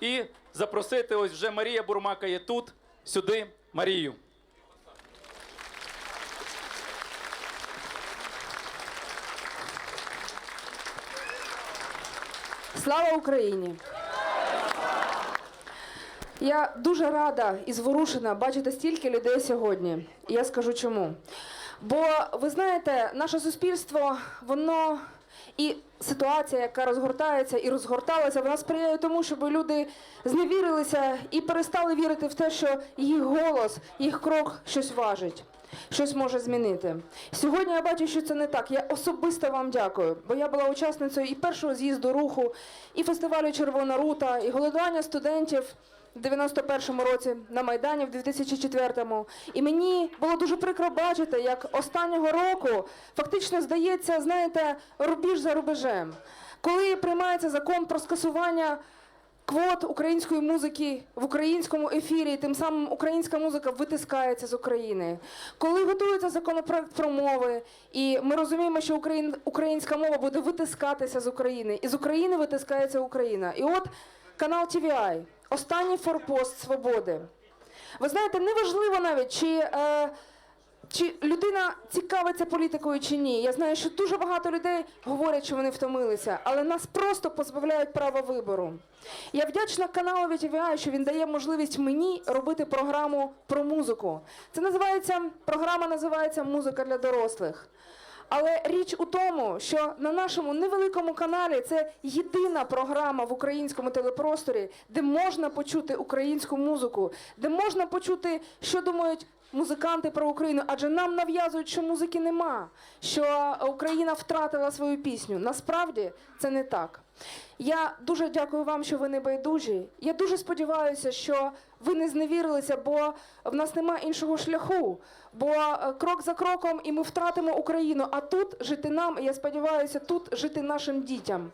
і запросити ось вже Марія Бурмака є тут, сюди Марію. Слава Україні! Я дуже рада і зворушена бачити стільки людей сьогодні. Я скажу чому. Бо ви знаєте, наше суспільство, воно і ситуація, яка розгортається і розгорталася, вона сприяє тому, щоб люди зневірилися і перестали вірити в те, що їх голос, їх крок щось важить. Щось може змінити. Сьогодні я бачу, що це не так. Я особисто вам дякую, бо я була учасницею і першого з'їзду руху, і фестивалю Червона рута, і голодування студентів в 91-му році на Майдані в 2004-му. І мені було дуже прикро бачити, як останнього року фактично здається, знаєте, рубіж за рубежем. Коли приймається закон про скасування квот української музики в українському ефірі, тим самим українська музика витискається з України. Коли готується законопроект про мови, і ми розуміємо, що українська мова буде витискатися з України, і з України витискається Україна. І от канал TVI, останній форпост свободи. Ви знаєте, неважливо навіть, чи. Е, чи людина цікавиться політикою чи ні? Я знаю, що дуже багато людей говорять, що вони втомилися, але нас просто позбавляють права вибору. Я вдячна каналу VTVI, що він дає можливість мені робити програму про музику. Це називається програма називається Музика для дорослих. Але річ у тому, що на нашому невеликому каналі це єдина програма в українському телепросторі, де можна почути українську музику, де можна почути, що думають музиканти про Україну, адже нам нав'язують, що музики нема, що Україна втратила свою пісню. Насправді це не так. Я дуже дякую вам, що ви не байдужі. Я дуже сподіваюся, що ви не зневірилися, бо в нас немає іншого шляху. Бо е, крок за кроком і ми втратимо Україну. А тут жити нам, і я сподіваюся, тут жити нашим дітям.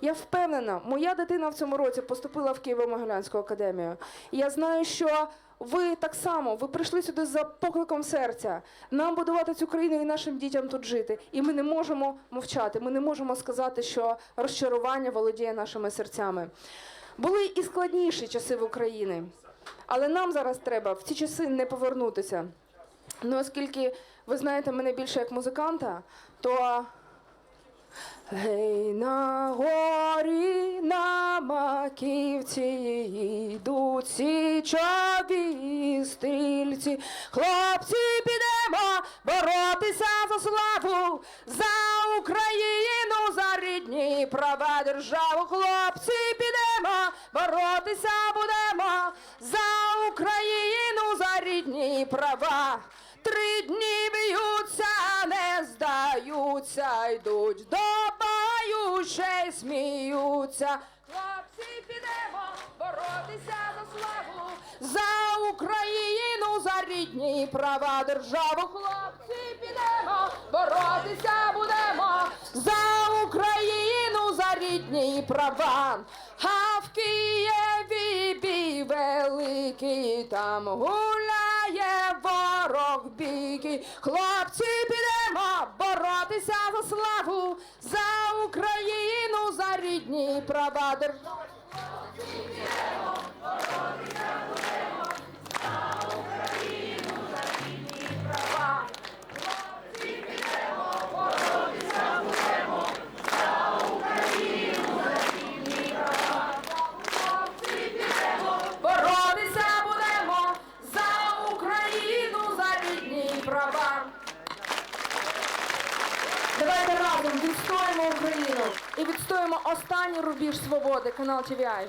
Я впевнена, моя дитина в цьому році поступила в Києво-Могилянську академію. Я знаю, що ви так само ви прийшли сюди за покликом серця. Нам будувати цю країну і нашим дітям тут жити. І ми не можемо мовчати. Ми не можемо сказати, що розчарування володіє нашими серцями. Були і складніші часи в Україні, але нам зараз треба в ці часи не повернутися. Ну, оскільки ви знаєте мене більше як музиканта, то Гей, на горі на маківці йдуть січові стрільці. Хлопці, підемо боротися за славу, за Україну, за рідні права державу. Хлопці, підемо боротися будемо за Україну, за рідні права. Три дні б'ються, не здаються, йдуть до бою, ще сміються. Хлопці, підемо боротися за славу, за Україну, за рідні права державу. Хлопці, підемо боротися будемо за Україну, за рідні права. А в Києві бій великий там гуляє ворог бійкий. Хлопці, підемо боротися за славу, за рідні і останній рубіж свободи. Канал TVI.